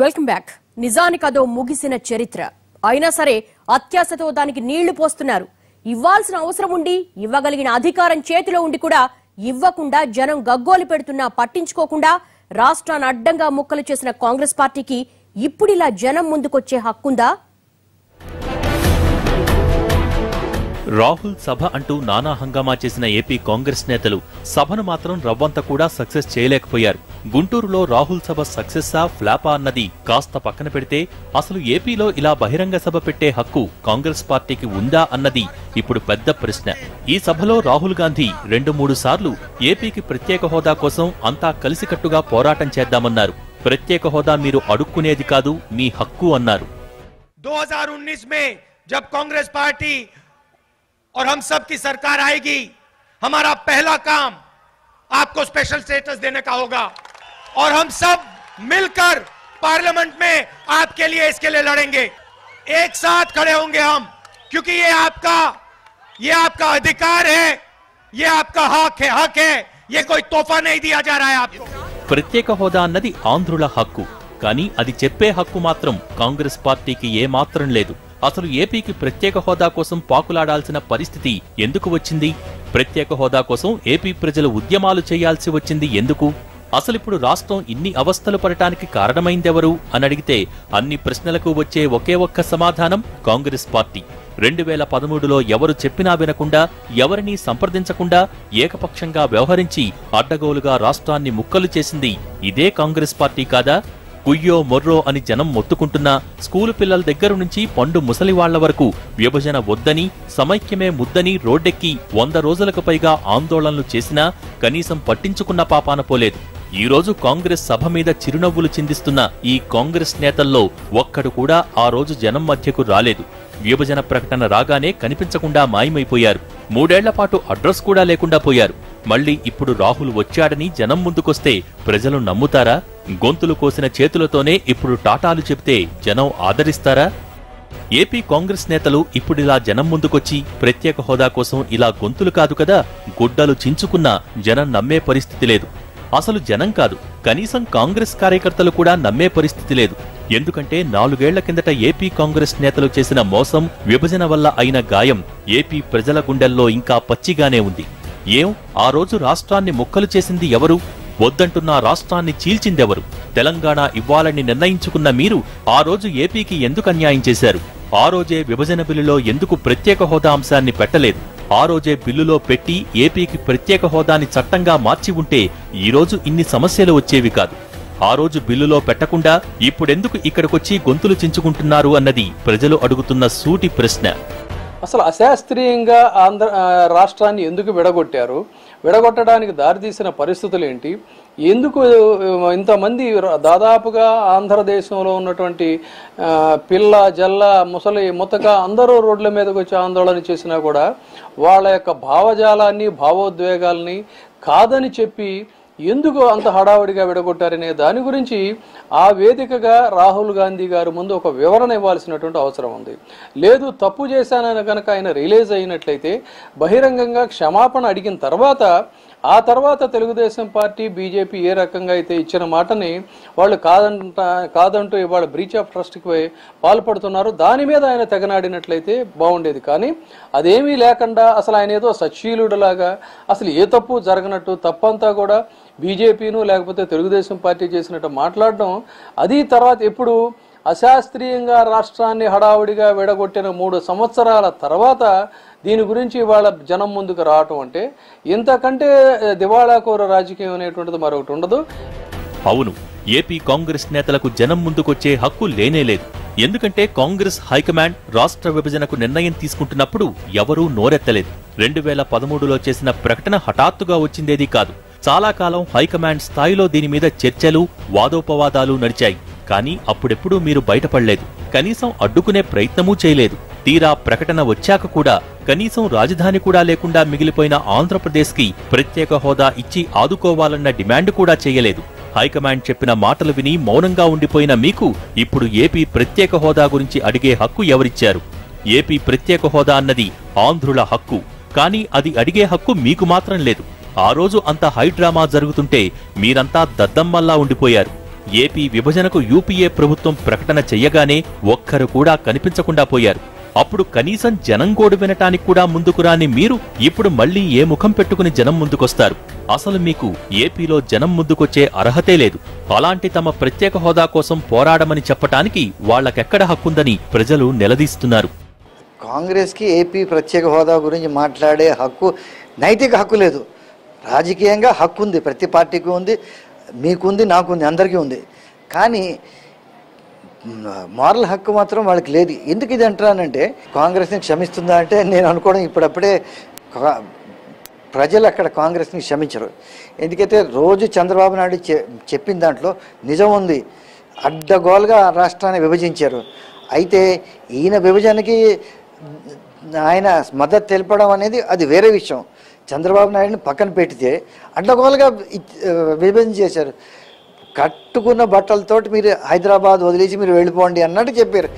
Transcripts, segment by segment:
Welcome back నిజానికి అదో ముగిసిన చరిత్ర. అయినా సరే అత్యాశతో దానికి నీళ్ళు పోస్తున్నారు. ఇవ్వాల్సిన అవసరం ఉండి ఇవ్వగలిగిన అధికారం చేతిలో ఉండి కూడా ఇవ్వకుండా జనం గగ్గోలు పెడుతున్నా పట్టించుకోకుండా రాష్ట్రాన్ని అడ్డంగా ముక్కలు చేసిన కాంగ్రెస్ పార్టీకి ఇప్పుడిలా జనం ముందుకొచ్చే హక్కుందా? రాహుల్ సభ అంటూ నానా హంగామా చేసిన ఏపీ కాంగ్రెస్ నేతలు సభను మాత్రం రవ్వంత కూడా సక్సెస్ చేయలేకపోయారు గుంటూరులో రాహుల్ సభ సక్సెస్సా ఫ్లాపా అన్నది కాస్త పక్కన పెడితే అసలు ఏపీలో ఇలా బహిరంగ సభ పెట్టే హక్కు కాంగ్రెస్ పార్టీకి ఉందా అన్నది ఇప్పుడు పెద్ద ప్రశ్న ఈ సభలో రాహుల్ గాంధీ రెండు మూడు సార్లు ఏపీకి ప్రత్యేక హోదా కోసం అంతా కలిసికట్టుగా పోరాటం చేద్దామన్నారు ప్రత్యేక హోదా మీరు అడుక్కునేది కాదు మీ హక్కు అన్నారు 2019 में जब कांग्रेस पार्टी और हम सब की सरकार आएगी हमारा पहला काम आपको स्पेशल स्टेटस देने का होगा और हम सब मिलकर पार्लियामेंट में आपके लिए इसके लिए लड़ेंगे एक साथ खड़े होंगे हम क्योंकि ये आपका ये आपका अधिकार है ये आपका हक है हक है ये कोई तोहफा नहीं दिया जा रहा है आपको ప్రత్యేక హోదా అన్నది ఆంధ్రుల హక్కు కానీ అది చెప్పే హక్కు మాత్రం కాంగ్రెస్ పార్టీకి ఏమాత్రం లేదు అసలు ఏపీకి ప్రత్యేక హోదా కోసం పాకులాడాల్సిన పరిస్థితి ఎందుకు వచ్చింది? ప్రత్యేక హోదా కోసం ఏపీ ప్రజలు ఉద్యమాలు చేయాల్సి వచ్చింది ఎందుకు? అసలిప్పుడు రాష్ట్రం ఇన్ని అవస్థలు పడటానికి కారణమైందెవరు? అని అడిగితే అన్ని ప్రశ్నలకు వచ్చే ఒకే ఒక్క సమాధానం కాంగ్రెస్ పార్టీ. రెండు వేల పదమూడులో ఎవరు చెప్పినా వినకుండా ఎవరినీ సంప్రదించకుండా ఏకపక్షంగా వ్యవహరించి అడ్డగోలుగా రాష్ట్రాన్ని ముక్కలు చేసింది ఇదే కాంగ్రెస్ పార్టీ కాదా? కుయ్యో మొర్రో అని జనం మొత్తుకుంటున్నా స్కూలు పిల్లల దగ్గర నుంచి పండు ముసలివాళ్ళ వరకు విభజన వద్దని సమైక్యమే ముద్దని రోడ్డెక్కి వంద రోజులకు పైగా ఆందోళనలు చేసినా కనీసం పట్టించుకున్న పాపాన పోలేదు. ఈ రోజు కాంగ్రెస్ సభ మీద చిరునవ్వులు చిందిస్తున్న ఈ కాంగ్రెస్ నేతల్లో ఒక్కడు కూడా ఆ రోజు జనం మధ్యకు రాలేదు. విభజన ప్రకటన రాగానే కనిపించకుండా మాయమైపోయారు. మూడేళ్ళపాటు అడ్రస్ కూడా లేకుండా పోయారు. మళ్ళీ ఇప్పుడు రాహుల్ వచ్చాడని జనం ముందుకొస్తే ప్రజలు నమ్ముతారా? గొంతులు కోసిన చేతులతోనే ఇప్పుడు టాటాలు చెప్తే జనం ఆదరిస్తారా? ఏపీ కాంగ్రెస్ నేతలు ఇప్పుడిలా జనం ముందుకొచ్చి ప్రత్యేక హోదా కోసం ఇలా గొంతులు కాదు కదా గుడ్డలు చించుకున్నా జనం నమ్మే పరిస్థితి లేదు. అసలు జనం కాదు కనీసం కాంగ్రెస్ కార్యకర్తలు కూడా నమ్మే పరిస్థితి లేదు. ఎందుకంటే నాలుగేళ్ళ కిందట ఏపీ కాంగ్రెస్ నేతలు చేసిన మోసం విభజన వల్ల అయిన గాయం ఏపీ ప్రజల గుండెల్లో ఇంకా పచ్చిగానే ఉంది. ఏం? ఆ రోజు రాష్ట్రాన్ని ముక్కలు చేసింది ఎవరు? వద్దంటున్న రాష్ట్రాన్ని చీల్చిందెవరు? తెలంగాణ ఇవ్వాలని నిర్ణయించుకున్న మీరు ఆ రోజు ఏపీకి ఎందుకు అన్యాయం చేశారు? ఆ రోజే విభజన బిల్లులో ఎందుకు ప్రత్యేక హోదా అంశాన్ని పెట్టలేదు? ఆ రోజే బిల్లులో పెట్టి ఏపీకి ప్రత్యేక హోదాని చట్టంగా మార్చి ఉంటే ఈ రోజు ఇన్ని సమస్యలు వచ్చేవి కాదు. ఆ రోజు బిల్లులో పెట్టకుండా ఇప్పుడెందుకు ఇక్కడికొచ్చి గొంతులు చించుకుంటున్నారు అన్నది ప్రజలు అడుగుతున్న సూటి ప్రశ్న. అసలు అశాస్త్రీయంగా ఆంధ్ర ఆ, రాష్ట్రాన్ని ఎందుకు విడగొట్టారు? విడగొట్టడానికి దారితీసిన పరిస్థితులు ఏంటి? ఎందుకు ఇంతమంది దాదాపుగా ఆంధ్రదేశంలో ఉన్నటువంటి పిల్ల జల్ల ముసలి ముతక అందరూ రోడ్ల మీదకి వచ్చి ఆందోళన చేసినా కూడా వాళ్ళ యొక్క భావజాలాన్ని భావోద్వేగాల్ని కాదని చెప్పి ఎందుకు అంత హడావుడిగా విడగొట్టారనే దాని గురించి ఆ వేదికగా రాహుల్ గాంధీ గారు ముందు ఒక వివరణ ఇవ్వాల్సినటువంటి అవసరం ఉంది. లేదు తప్పు చేశానని కనుక ఆయన రిలీజ్ అయినట్లయితే బహిరంగంగా క్షమాపణ అడిగిన తర్వాత ఆ తర్వాత తెలుగుదేశం పార్టీ బీజేపీ ఏ రకంగా అయితే ఇచ్చిన మాటని వాళ్ళు కాదంట కాదంటూ ఇవాళ బ్రీచ్ ఆఫ్ ట్రస్ట్కి పాల్పడుతున్నారు. దాని మీద ఆయన తెగనాడినట్లయితే బాగుండేది. కానీ అదేమీ లేకుండా అసలు ఆయన ఏదో సచ్చీలుడులాగా అసలు ఏ తప్పు జరగనట్టు తప్పంతా కూడా బీజేపీను లేకపోతే తెలుగుదేశం పార్టీ చేసినట్టు మాట్లాడడం అది తర్వాత ఎప్పుడు అశాస్త్రీయంగా రాష్ట్రాన్ని హడావుడిగా విడగొట్టిన మూడు సంవత్సరాల తర్వాత దీని గురించి ఇవాళ జనం ముందుకు రావటం అంటే ఇంతకంటే దివాళాకోర రాజకీయం అనేటువంటిది మరొకటి ఉండదు. అవును ఏపీ కాంగ్రెస్ నేతలకు జనం ముందుకొచ్చే హక్కు లేనేలేదు ఎందుకంటే కాంగ్రెస్ హైకమాండ్ రాష్ట్ర విభజనకు నిర్ణయం తీసుకుంటున్నప్పుడు ఎవరూ నోరెత్తలేదు. రెండు వేల పదమూడులో చేసిన ప్రకటన హఠాత్తుగా వచ్చిందేది కాదు. చాలా కాలం హైకమాండ్ స్థాయిలో దీని మీద చర్చలు వాదోపవాదాలు నడిచాయి. కానీ అప్పుడెప్పుడూ మీరు బయటపడలేదు. కనీసం అడ్డుకునే ప్రయత్నమూ చేయలేదు. తీరా ప్రకటన వచ్చాక కూడా కనీసం రాజధాని కూడా లేకుండా మిగిలిపోయిన ఆంధ్రప్రదేశ్కి ప్రత్యేక హోదా ఇచ్చి ఆదుకోవాలన్న డిమాండ్ కూడా చేయలేదు. హైకమాండ్ చెప్పిన మాటలు విని మౌనంగా ఉండిపోయిన మీకు ఇప్పుడు ఏపీ ప్రత్యేక హోదా గురించి అడిగే హక్కు ఎవరిచ్చారు? ఏపీ ప్రత్యేక హోదా అన్నది ఆంధ్రుల హక్కు. కానీ అది అడిగే హక్కు మీకు మాత్రం లేదు. ఆ రోజు అంత హై డ్రామా జరుగుతుంటే మీరంతా దద్దమ్మల్లా ఉండిపోయారు. ఏపీ విభజనకు యూపీఏ ప్రభుత్వం ప్రకటన చెయ్యగానే ఒక్కరు కూడా కనిపించకుండా పోయారు. అప్పుడు కనీసం జనం గోడు వినటానికి కూడా ముందుకు రాని మీరు ఇప్పుడు మళ్ళీ ఏ ముఖం పెట్టుకుని జనం ముందుకొస్తారు? అసలు మీకు ఏపీలో జనం ముందుకొచ్చే అర్హతే లేదు. అలాంటి తమ ప్రత్యేక హోదా కోసం పోరాడమని చెప్పటానికి వాళ్ళకెక్కడ హక్కుందని ప్రజలు నిలదీస్తున్నారు. కాంగ్రెస్కి ఏపీ ప్రత్యేక హోదా గురించి మాట్లాడే హక్కు నైతిక హక్కు లేదు. రాజకీయంగా హక్కు ఉంది ప్రతి పార్టీకి ఉంది. మీకుంది నాకుంది అందరికీ ఉంది. కానీ మారల్ హక్కు మాత్రం వాళ్ళకి లేదు. ఎందుకు ఇది అంటున్నానంటే కాంగ్రెస్ని క్షమిస్తుందా అంటే నేను అనుకోవడం ఇప్పుడప్పుడే ప్రజలు అక్కడ కాంగ్రెస్ని క్షమించరు. ఎందుకైతే రోజు చంద్రబాబు నాయుడు చె- చెప్పిన దాంట్లో నిజం ఉంది. అడ్డగోలుగా రాష్ట్రాన్ని విభజించారు. అయితే ఈయన విభజనకి ఆయన మద్దతు తెలపడం అనేది అది వేరే విషయం. చంద్రబాబు నాయుడుని పక్కన పెడితే అడ్డగోలుగా విభజన చేశారు. కట్టుకున్న బట్టలతోటి మీరు హైదరాబాద్ వదిలేసి మీరు వెళ్ళిపోండి అన్నట్టు చెప్పారు.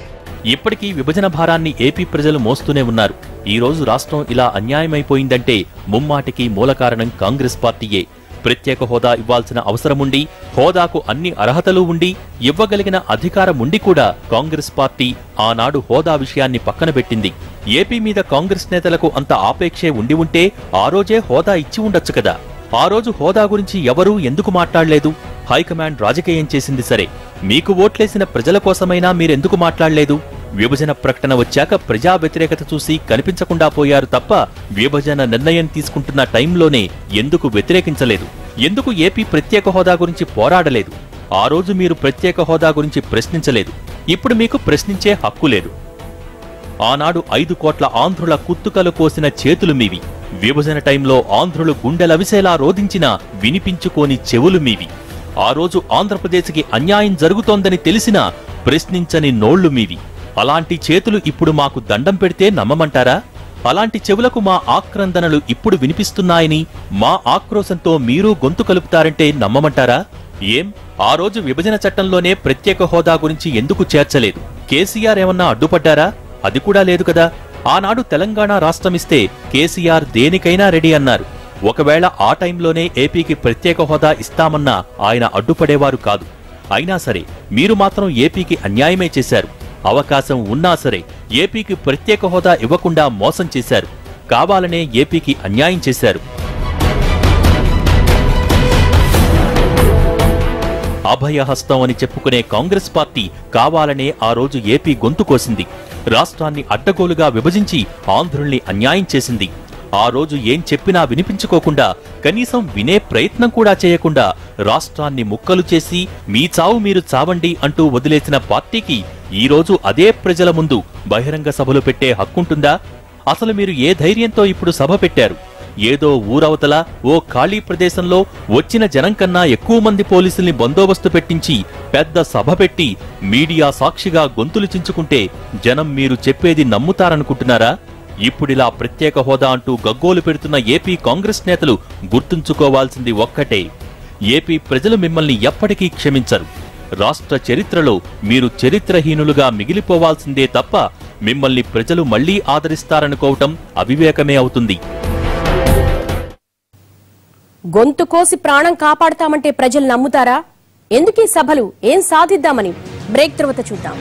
ఇప్పటికీ విభజన భారాన్ని ఏపీ ప్రజలు మోస్తూనే ఉన్నారు. ఈ రోజు రాష్ట్రం ఇలా అన్యాయమైపోయిందంటే ముమ్మాటికి మూల కారణం కాంగ్రెస్ పార్టీయే. ప్రత్యేక హోదా ఇవ్వాల్సిన అవసరముండి హోదాకు అన్ని అర్హతలు ఉండి ఇవ్వగలిగిన అధికారం ఉండి కూడా కాంగ్రెస్ పార్టీ ఆనాడు హోదా విషయాన్ని పక్కన పెట్టింది. ఏపీ మీద కాంగ్రెస్ నేతలకు అంత ఆపేక్షే ఉండి ఉంటే ఆ రోజే హోదా ఇచ్చి ఉండొచ్చు కదా. ఆ రోజు హోదా గురించి ఎవరూ ఎందుకు మాట్లాడలేదు? హైకమాండ్ రాజకీయం చేసింది సరే. మీకు ఓట్లేసిన ప్రజల కోసమైనా మీరెందుకు మాట్లాడలేదు? విభజన ప్రకటన వచ్చాక ప్రజా వ్యతిరేకత చూసి కనిపించకుండా పోయారు తప్ప విభజన నిర్ణయం తీసుకుంటున్న టైంలోనే ఎందుకు వ్యతిరేకించలేదు? ఎందుకు ఏపీ ప్రత్యేక హోదా గురించి పోరాడలేదు? ఆ రోజు మీరు ప్రత్యేక హోదా గురించి ప్రశ్నించలేదు. ఇప్పుడు మీకు ప్రశ్నించే హక్కు లేదు. ఆనాడు ఐదు కోట్ల ఆంధ్రుల కుత్తుకలు కోసిన చేతులు మీవి. విభజన టైంలో ఆంధ్రులు గుండెలవిసేలా రోధించినా వినిపించుకోని చెవులు మీవి. ఆ రోజు ఆంధ్రప్రదేశ్కి అన్యాయం జరుగుతోందని తెలిసినా ప్రశ్నించని నోళ్ళు మీవి. అలాంటి చేతులు ఇప్పుడు మాకు దండం పెడితే నమ్మమంటారా? అలాంటి చెవులకు మా ఆక్రందనలు ఇప్పుడు వినిపిస్తున్నాయని మా ఆక్రోశంతో మీరూ గొంతు కలుపుతారంటే నమ్మమంటారా? ఏం? ఆ రోజు విభజన చట్టంలోనే ప్రత్యేక హోదా గురించి ఎందుకు చేర్చలేదు? కేసీఆర్ ఏమన్నా అడ్డుపడ్డారా? అది కూడా లేదు కదా. ఆనాడు తెలంగాణ రాష్ట్రమిస్తే కేసీఆర్ దేనికైనా రెడీ అన్నారు. ఒకవేళ ఆ టైంలోనే ఏపీకి ప్రత్యేక హోదా ఇస్తామన్నా ఆయన అడ్డుపడేవారు కాదు. అయినా సరే మీరు మాత్రం ఏపీకి అన్యాయమే చేశారు. అవకాశం ఉన్నా సరే ఏపీకి ప్రత్యేక హోదా ఇవ్వకుండా మోసం చేశారు. కావాలనే ఏపీకి అన్యాయం చేశారు. అభయహస్తం అని చెప్పుకునే కాంగ్రెస్ పార్టీ కావాలనే ఆ రోజు ఏపీ గొంతు కోసింది. రాష్ట్రాన్ని అడ్డగోలుగా విభజించి ఆంధ్రుల్ని అన్యాయం చేసింది. ఆ రోజు ఏం చెప్పినా వినిపించుకోకుండా కనీసం వినే ప్రయత్నం కూడా చేయకుండా రాష్ట్రాన్ని ముక్కలు చేసి మీ చావు మీరు చావండి అంటూ వదిలేసిన పార్టీకి ఈ రోజు అదే ప్రజల ముందు బహిరంగ సభలు పెట్టే హక్కుంటుందా? అసలు మీరు ఏ ధైర్యంతో ఇప్పుడు సభ పెట్టారు? ఏదో ఊరవతల ఓ ఖాళీ ప్రదేశంలో వచ్చిన జనం కన్నా ఎక్కువ మంది పోలీసుల్ని బందోబస్తు పెట్టించి పెద్ద సభ పెట్టి మీడియా సాక్షిగా గొంతులు చించుకుంటే జనం మీరు చెప్పేది నమ్ముతారనుకుంటున్నారా? ఇప్పుడిలా ప్రత్యేక హోదా అంటూ గగ్గోలు పెడుతున్న ఏపీ కాంగ్రెస్ నేతలు గుర్తుంచుకోవాల్సింది ఒక్కటే. ఏపీ ప్రజలు మిమ్మల్ని ఎప్పటికీ క్షమించరు. రాష్ట్ర చరిత్రలో మీరు చరిత్రహీనులుగా మిగిలిపోవాల్సిందే తప్ప మిమ్మల్ని ప్రజలు మళ్ళీ ఆదరిస్తారనుకోవటం అవివేకమే అవుతుంది. గొంతు కోసి ప్రాణం కాపాడతామంటే ప్రజలు నమ్ముతారా? ఎందుకీ సభలు? ఏం సాధిద్దామని? బ్రేక్ తర్వాత చూద్దాం.